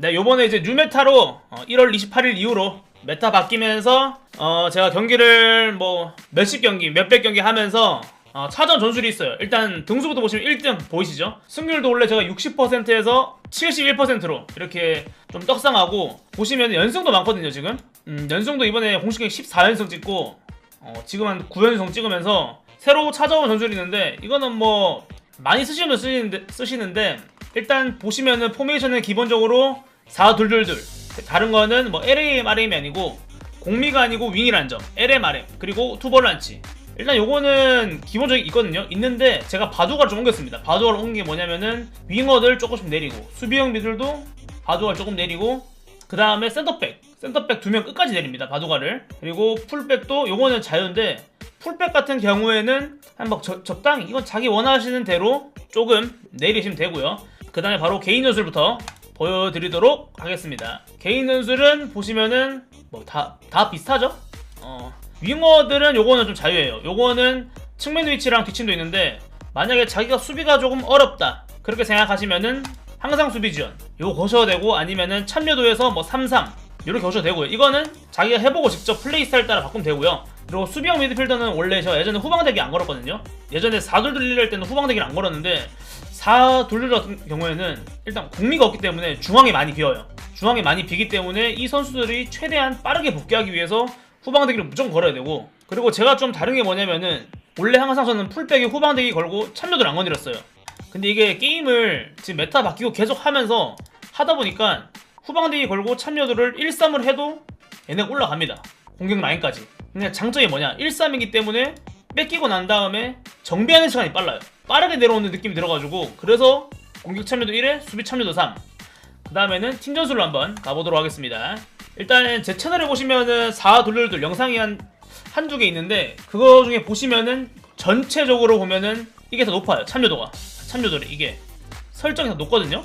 네, 요번에 이제 뉴메타로 어, 1월 28일 이후로 메타 바뀌면서 어, 제가 경기를 뭐 몇십 경기, 몇백 경기 하면서 어, 차전 전술이 있어요. 일단 등수부터 보시면 1등 보이시죠? 승률도 원래 제가 60%에서 71%로 이렇게 좀 떡상하고 보시면 연승도 많거든요, 지금. 음, 연승도 이번에 공식 경기 14연승 찍고 어, 지금 한 9연승 찍으면서 새로 찾아온 전술이 있는데 이거는 뭐 많이 쓰시면 쓰시는데, 쓰시는데 일단 보시면은 포메이션은 기본적으로 4-2-2-2 다른 거는 뭐 LAM, RM이 아니고 공미가 아니고 윙이란 점. LM, RM. 그리고 투볼란치. 일단 요거는 기본적인 있거든요. 있는데 제가 바두가를 좀 옮겼습니다. 바두가를 옮긴 게 뭐냐면은 윙어들 조금씩 내리고 수비형 미들도 바두가를 조금 내리고 그 다음에 센터백. 센터백 두 명 끝까지 내립니다. 바두가를 그리고 풀백도 요거는 자유인데 풀백 같은 경우에는 한 막 적당히 이건 자기 원하시는 대로 조금 내리시면 되고요. 그 다음에 바로 개인 연술부터 보여드리도록 하겠습니다. 개인 연술은 보시면은 뭐 다 다 비슷하죠? 어 윙어들은 요거는 좀 자유예요. 요거는 측면 위치랑 뒷침도 있는데 만약에 자기가 수비가 조금 어렵다 그렇게 생각하시면은 항상 수비 지원 요거 거셔도 되고 아니면은 참여도에서 뭐 3-3 이렇게 거셔도 되고요. 이거는 자기가 해보고 직접 플레이 스타일 따라 바꾸면 되고요 그리고 수비형 미드필더는 원래 저 예전에 후방대기 안 걸었거든요. 예전에 4둘둘 할 때는 후방대기를 안 걸었는데 4둘둘 같은 경우에는 일단 공미가 없기 때문에 중앙이 많이 비어요. 중앙이 많이 비기 때문에 이 선수들이 최대한 빠르게 복귀하기 위해서 후방대기를 무조건 걸어야 되고 그리고 제가 좀 다른 게 뭐냐면은 원래 항상 저는 풀백에 후방대기 걸고 참여도를 안 건드렸어요. 근데 이게 게임을 지금 메타 바뀌고 계속 하면서 하다 보니까 후방대기 걸고 참여도를 1-3을 해도 얘네가 올라갑니다. 공격 라인까지 근데 장점이 뭐냐? 1-3이기 때문에 뺏기고 난 다음에 정비하는 시간이 빨라요. 빠르게 내려오는 느낌이 들어가지고 그래서 공격 참여도 1에 수비 참여도 3 그 다음에는 팀 전술로 한번 가보도록 하겠습니다. 일단 제 채널에 보시면은 4 돌돌돌 영상이 한 한두 개 있는데 그거 중에 보시면은 전체적으로 보면은 이게 더 높아요. 참여도가. 참여도를 이게 설정이 더 높거든요.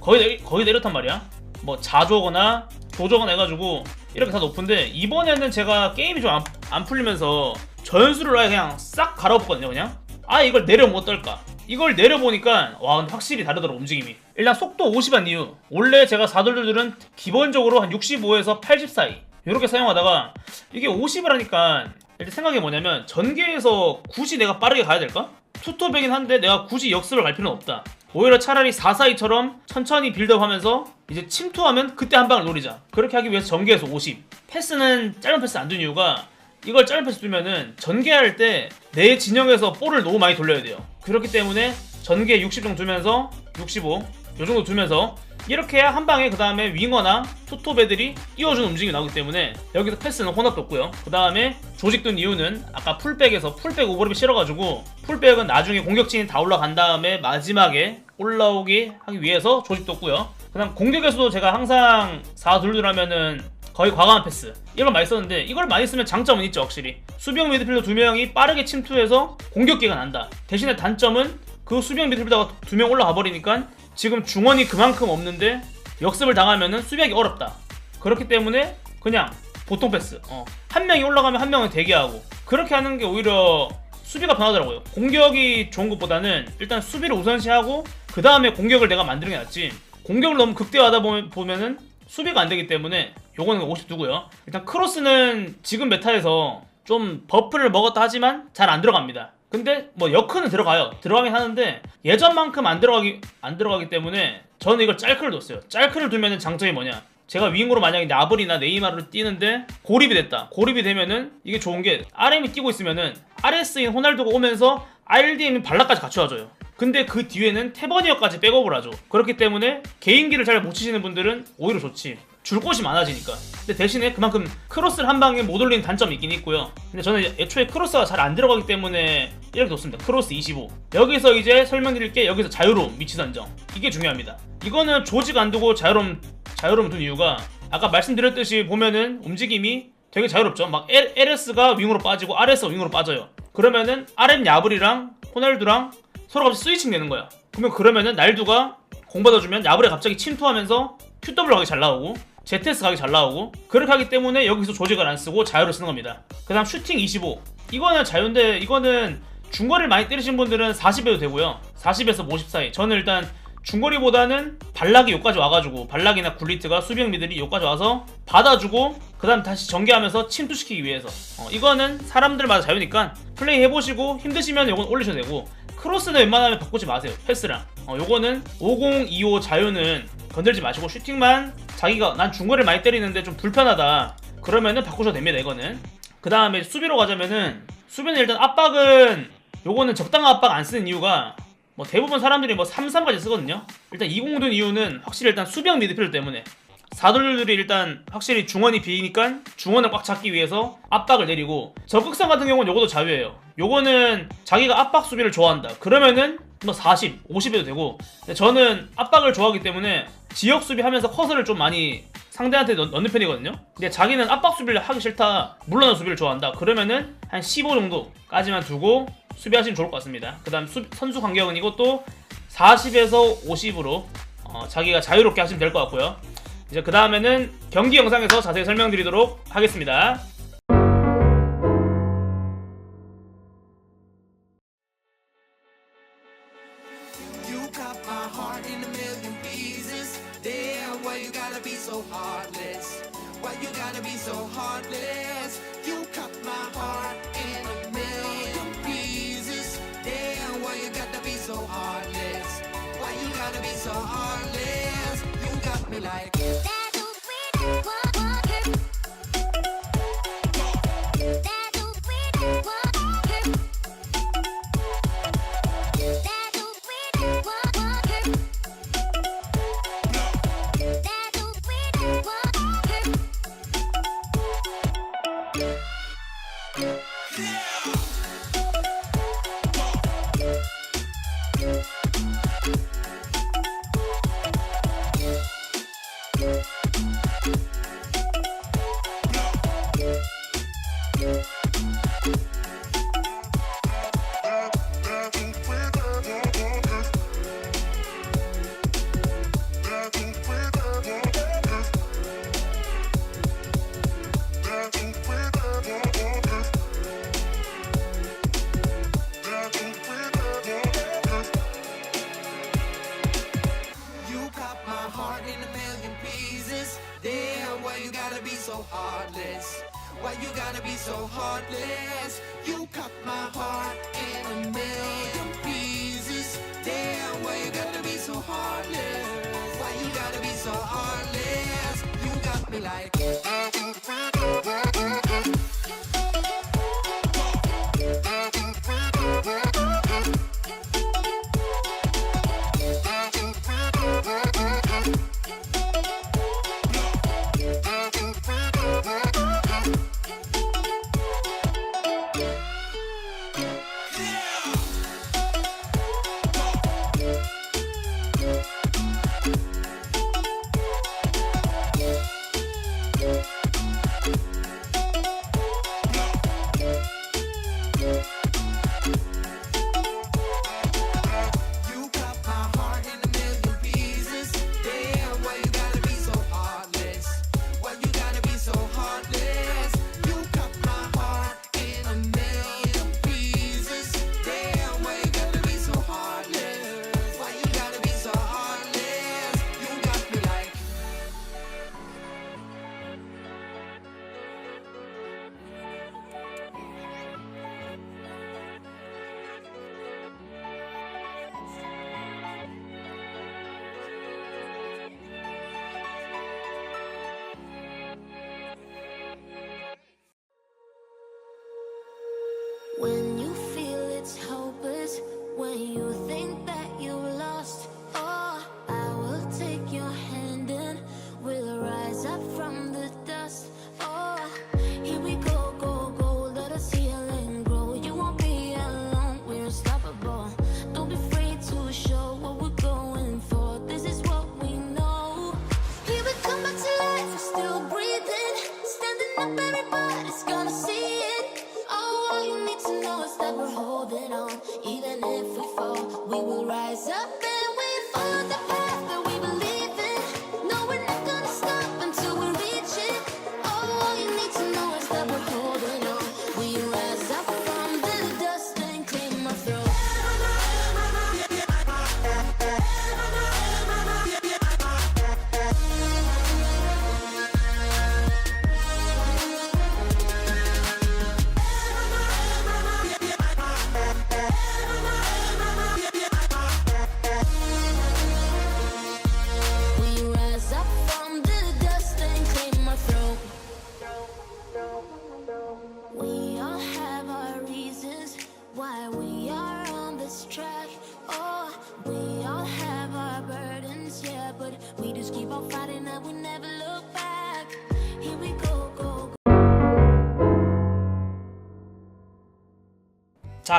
거의 내- 거의 내렸단 말이야. 뭐 자조거나 조조거나 해가지고 이렇게 다 높은데 이번에는 제가 게임이 좀안 풀리면서 전술을 아예 그냥 싹 갈아엎거든요 그냥. 아 이걸 내려면 어떨까? 이걸 내려보니까 와 근데 확실히 다르더라고 움직임이. 일단 속도 50한 이유. 원래 제가 4돌들들은 기본적으로 한 65에서 80 사이. 이렇게 사용하다가 이게 50을 하니까 일단 생각이 뭐냐면 전개에서 굳이 내가 빠르게 가야 될까? 투톱이긴 한데 내가 굳이 역습을 갈 필요는 없다 오히려 차라리 4사이처럼 천천히 빌드업하면서 이제 침투하면 그때 한 방을 노리자. 그렇게 하기 위해서 전개에서 50 패스는 짧은 패스 안 둔 이유가 이걸 짧은 패스 두면은 전개할 때 내 진영에서 볼을 너무 많이 돌려야 돼요. 그렇기 때문에 전개 60 정도 두면서 65, 요 정도 두면서 이렇게 해야 한 방에 그 다음에 윙어나 애들이 띄워주는 움직임이 나오기 때문에 여기서 패스는 혼합도 없고요. 그 다음에 조직 둔 이유는 아까 풀백에서 풀백 오버랩이 싫어가지고 풀백은 나중에 공격진이 다 올라간 다음에 마지막에 올라오게 하기 위해서 조직도 없고요. 그 다음 공격에서도 제가 항상 4둘둘 하면은 거의 과감한 패스 이걸 많이 썼는데 이걸 많이 쓰면 장점은 있죠 확실히 수비형 미드필더 두 명이 빠르게 침투해서 공격기가 난다 대신에 단점은 그 수비형 미드필더가 두 명 올라가 버리니까 지금 중원이 그만큼 없는데 역습을 당하면은 수비하기 어렵다 그렇기 때문에 그냥 보통 패스 어. 한 명이 올라가면 한 명은 대기하고 그렇게 하는 게 오히려 수비가 편하더라고요 공격이 좋은 것보다는 일단 수비를 우선시하고 그 다음에 공격을 내가 만드는 게 낫지 공격을 너무 극대화하다 보면, 보면은 수비가 안 되기 때문에 요거는 50 두고요. 일단 크로스는 지금 메타에서 좀 버프를 먹었다 하지만 잘 안 들어갑니다. 근데 뭐 여크는 들어가요. 들어가긴 하는데 예전만큼 안 들어가기 안 들어가기 때문에 저는 이걸 짤크를 뒀어요. 짤크를 두면은 장점이 뭐냐? 제가 윙으로 만약에 나블이나 네이마르를 뛰는데 고립이 됐다. 고립이 되면은 이게 좋은 게 RM이 뛰고 있으면은 RS인 호날두가 오면서 RDM이 발락까지 갖춰줘요. 근데 그 뒤에는 테버니어까지 백업을 하죠. 그렇기 때문에 개인기를 잘 못 치시는 분들은 오히려 좋지. 줄 곳이 많아지니까. 근데 대신에 그만큼 크로스를 한 방에 못 올리는 단점이 있긴 있고요. 근데 저는 애초에 크로스가 잘 안 들어가기 때문에 이렇게 놓습니다. 크로스 25. 여기서 이제 설명드릴 게 여기서 자유로움, 위치 선정. 이게 중요합니다. 이거는 조직 안 두고 자유로움, 자유로움 둔 이유가 아까 말씀드렸듯이 보면은 움직임이 되게 자유롭죠. 막 L, LS가 윙으로 빠지고 RS가 윙으로 빠져요. 그러면은 RM 야블이랑 호날두랑 서로 갑자기 스위칭 되는 거야. 그러면 그러면은 날두가 공 받아주면 야블이 갑자기 침투하면서 QW 가기 잘 나오고 ZS 가기 잘 나오고 그렇게 하기 때문에 여기서 조직을 안 쓰고 자유를 쓰는 겁니다. 그 다음 슈팅 25 이거는 자유인데 이거는 중거리를 많이 때리신 분들은 40에도 되고요. 40에서 50 사이 저는 일단 중거리보다는 발락이 여기까지 와가지고 발락이나 굴리트가 수비형 미들이 여기까지 와서 받아주고 그 다음 다시 전개하면서 침투시키기 위해서 어, 이거는 사람들마다 자유니까 플레이 해보시고 힘드시면 이건 올리셔도 되고 크로스는 웬만하면 바꾸지 마세요. 패스랑. 어, 요거는 5025 자유는 건들지 마시고 슈팅만 자기가 난 중거리를 많이 때리는데 좀 불편하다. 그러면은 바꾸셔도 됩니다 이거는. 그 다음에 수비로 가자면은 수비는 일단 압박은 요거는 적당한 압박 안 쓰는 이유가 뭐 대부분 사람들이 뭐 3-3까지 쓰거든요. 일단 2공둔 이유는 확실히 일단 수비형 미드필더 때문에. 사돌들이 일단 확실히 중원이 비니까 중원을 꽉 잡기 위해서 압박을 내리고 적극성 같은 경우는 요것도 자유예요 요거는 자기가 압박 수비를 좋아한다. 그러면은 뭐 40, 50에도 되고. 저는 압박을 좋아하기 때문에 지역 수비하면서 커서를 좀 많이 상대한테 넣, 넣는 편이거든요. 근데 자기는 압박 수비를 하기 싫다. 물러난 수비를 좋아한다. 그러면은 한 15 정도까지만 두고 수비하시면 좋을 것 같습니다. 그 다음 선수 간격은 이것도 40에서 50으로 어, 자기가 자유롭게 하시면 될 것 같고요. 이제 그 다음에는 경기 영상에서 자세히 설명드리도록 하겠습니다. is so heartless. You got me like. That's the way that That's the way that. Yeah! So heartless?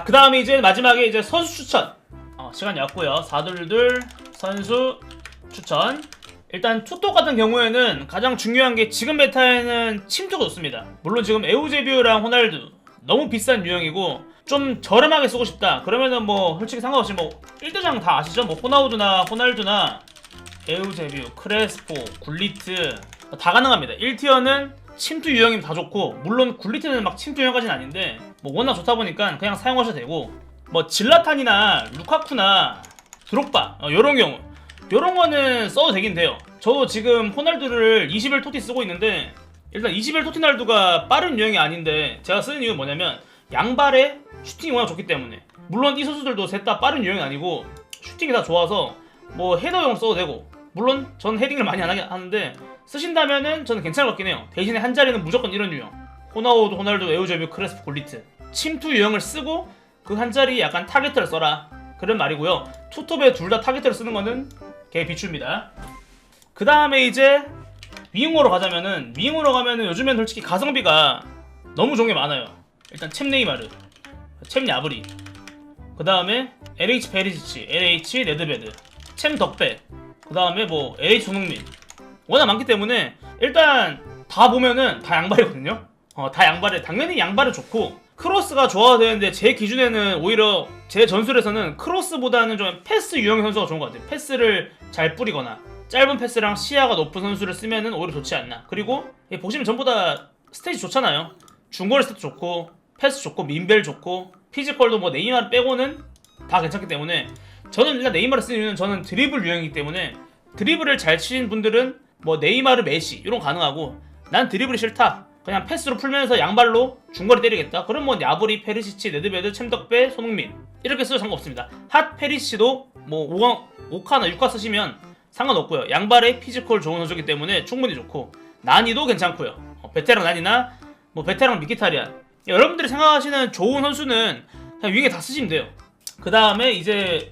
자, 그 다음에 이제 마지막에 이제 선수 추천. 어, 시간이 왔고요. 사둘둘 선수 추천. 일단 투톱 같은 경우에는 가장 중요한 게 지금 메타에는 침투가 좋습니다. 물론 지금 에우제비우랑 호날두 너무 비싼 유형이고 좀 저렴하게 쓰고 싶다. 그러면은 뭐 솔직히 상관없이 뭐 1대장 다 아시죠? 뭐 호나우두나 호날두나 에우제비우, 크레스포, 굴리트 뭐다 가능합니다. 1티어는 침투 유형이면 다 좋고 물론 굴리트는 막 침투 유형까지는 아닌데 뭐 워낙 좋다 보니까 그냥 사용하셔도 되고 뭐 질라탄이나 루카쿠나 드록바 어, 요런 경우 요런 거는 써도 되긴 돼요. 저도 지금 호날두를 21 토티 쓰고 있는데 일단 21 토티 날두가 빠른 유형이 아닌데 제가 쓰는 이유는 뭐냐면 양발에 슈팅이 워낙 좋기 때문에. 물론 이 선수들도 셋 다 빠른 유형이 아니고 슈팅이 다 좋아서 뭐 헤더용 써도 되고 물론 전 헤딩을 많이 안 하는데 쓰신다면은 저는 괜찮을 것 같긴 해요. 대신에 한 자리는 무조건 이런 유형 호나우드, 호날두, 에우제비, 크레스프, 굴리트. 침투 유형을 쓰고 그 한 자리에 약간 타겟을 써라. 그런 말이고요. 투톱에 둘 다 타겟을 쓰는 거는 개 비추입니다. 그 다음에 이제 윙으로 가자면은 윙으로 가면은 요즘엔 솔직히 가성비가 너무 게 많아요. 일단 챔 네이마르 챔 야브리 그 다음에 LH 베리지치 LH 레드베드 챔 덕배 그 다음에 뭐 LH 손흥민. 워낙 많기 때문에 일단 다 보면은 다 양발이거든요 어, 다 양발에 당연히 양발이 좋고 크로스가 좋아야 되는데 제 기준에는 오히려 제 전술에서는 크로스보다는 좀 패스 유형 선수가 좋은 것 같아요. 패스를 잘 뿌리거나 짧은 패스랑 시야가 높은 선수를 쓰면은 오히려 좋지 않나. 그리고 예, 보시면 전부 다 스테이지 좋잖아요. 중거리 스텝 좋고 패스 좋고 민벨 좋고 피지컬도 뭐 네이마르 빼고는 다 괜찮기 때문에 저는 일단 네이마르 쓰는 이유는 저는 드리블 유형이기 때문에 드리블을 잘 치는 분들은 뭐 네이마르 메시 이런 거 가능하고 난 드리블이 싫다 그냥 패스로 풀면서 양발로 중거리 때리겠다. 그럼 뭐 야브리 페리시치 네드베드 챔덕배 손흥민. 이렇게 써도 상관없습니다. 핫 페리시치도 뭐 5강 5카나 6카 쓰시면 상관없고요. 양발에 피지컬 좋은 선수이기 때문에 충분히 좋고. 난이도 괜찮고요. 어, 베테랑 난이나 뭐 베테랑 미키타리안. 여러분들이 생각하시는 좋은 선수는 그냥 윙에 다 쓰시면 돼요. 그 다음에 이제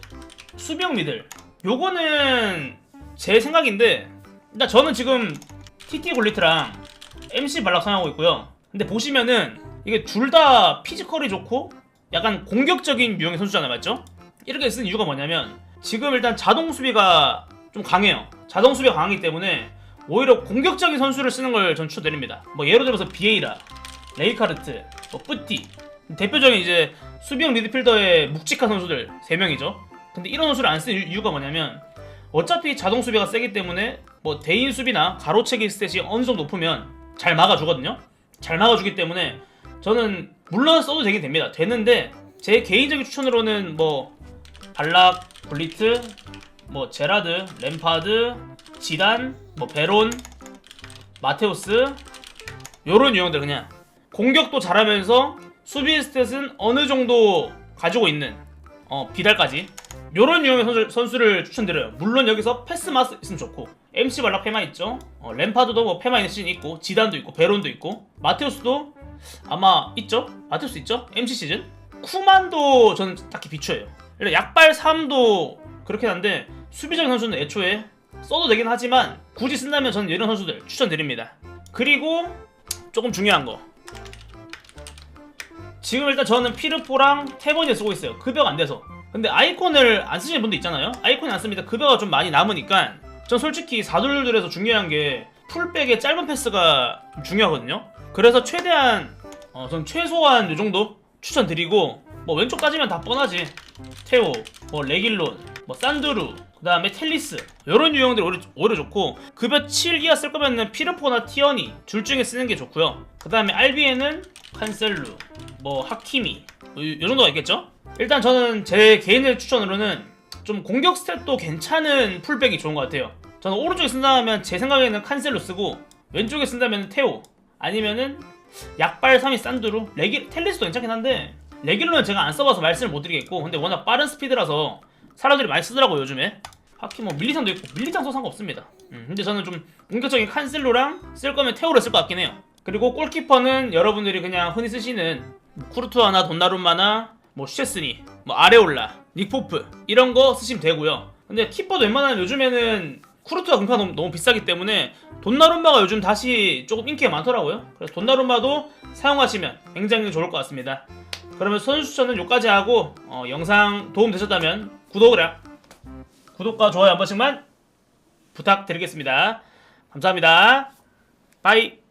수비형 미들. 요거는 제 생각인데 일단 저는 지금 TT 골리트랑 MC 발락 사용하고 있고요. 근데 보시면은 이게 둘 다 피지컬이 좋고 약간 공격적인 유형의 선수잖아요 맞죠? 이렇게 쓴 이유가 뭐냐면 지금 일단 자동 수비가 좀 강해요. 자동 수비가 강하기 때문에 오히려 공격적인 선수를 쓰는 걸 전 추천드립니다. 뭐 예를 들어서 비에이라 레이카르트, 뭐 뿌띠. 대표적인 이제 수비형 미드필더의 묵직한 선수들 3명이죠. 근데 이런 선수를 안 쓰는 이유가 뭐냐면 어차피 자동 수비가 세기 때문에 뭐 대인 수비나 가로채기 스탯이 어느 정도 높으면 잘 막아주거든요. 잘 막아주기 때문에 저는 물론 써도 되긴 됩니다. 되는데 제 개인적인 추천으로는 뭐 발락, 블리트, 뭐 제라드, 램파드, 지단, 뭐 베론, 마테우스 요런 유형들 그냥 공격도 잘하면서 수비 스탯은 어느 정도 가지고 있는 어 비달까지 요런 유형의 선수, 선수를 추천드려요. 물론 여기서 패스 마스 있으면 좋고 MC 발락 페마 있죠? 어, 램파드도 뭐 페마 시즌 있고 지단도 있고 베론도 있고. 마테우스도 아마 있죠? 마테우스 있죠? MC 시즌? 쿠만도 저는 딱히 비추어요. 일단 약발 3도 그렇긴 한데 수비적인 선수는 애초에 써도 되긴 하지만 굳이 쓴다면 저는 이런 선수들 추천드립니다. 그리고 조금 중요한 거. 지금 일단 저는 피르포랑 태번이 쓰고 있어요. 급여가 안 돼서. 근데 아이콘을 안 쓰시는 분도 있잖아요. 아이콘이 안 씁니다. 급여가 좀 많이 남으니까 전 솔직히 4돌들에서 중요한 게 풀백의 짧은 패스가 좀 중요하거든요. 그래서 최대한 어, 전 최소한 요 정도 추천드리고 뭐 왼쪽 따지면 다 뻔하지. 테오, 뭐 레길론, 뭐 산드루, 그 다음에 텔리스 이런 유형들이 오히려, 오히려 좋고 급여 7 이하 쓸 거면은 피르포나 티어니 둘 중에 쓰는 게 좋고요. 그 다음에 RB에는 칸셀루, 뭐 하키미 뭐 요, 요 정도가 있겠죠? 일단 저는 제 개인의 추천으로는 좀 공격 스탯도 괜찮은 풀백이 좋은 것 같아요 저는 오른쪽에 쓴다면 제 생각에는 칸셀루 쓰고 왼쪽에 쓴다면 테오 아니면은 약발 3위 산드루? 레기 텔리스도 괜찮긴 한데 레길로는 제가 안 써봐서 말씀을 못 드리겠고 근데 워낙 빠른 스피드라서 사람들이 많이 쓰더라고요 요즘에. 하키 뭐 밀리탄도 있고 밀리탄 써 상관없습니다. 음, 근데 저는 좀 공격적인 칸셀로랑 쓸 거면 테오를 쓸 것 같긴 해요. 그리고 골키퍼는 여러분들이 그냥 흔히 쓰시는 뭐 쿠르투아나 돈나룸마나 뭐 슈체스니 뭐 아레올라 닉포프 이런 거 쓰시면 되고요. 근데 키퍼도 웬만하면 요즘에는 쿠르트와 금카 너무, 너무 비싸기 때문에 돈나룸마가 요즘 다시 조금 인기가 많더라고요. 그래서 돈나룸마도 사용하시면 굉장히 좋을 것 같습니다. 그러면 선수 추천은 여기까지 하고 어, 영상 도움 되셨다면 구독이랑 구독과 좋아요 한 번씩만 부탁드리겠습니다. 감사합니다. 빠이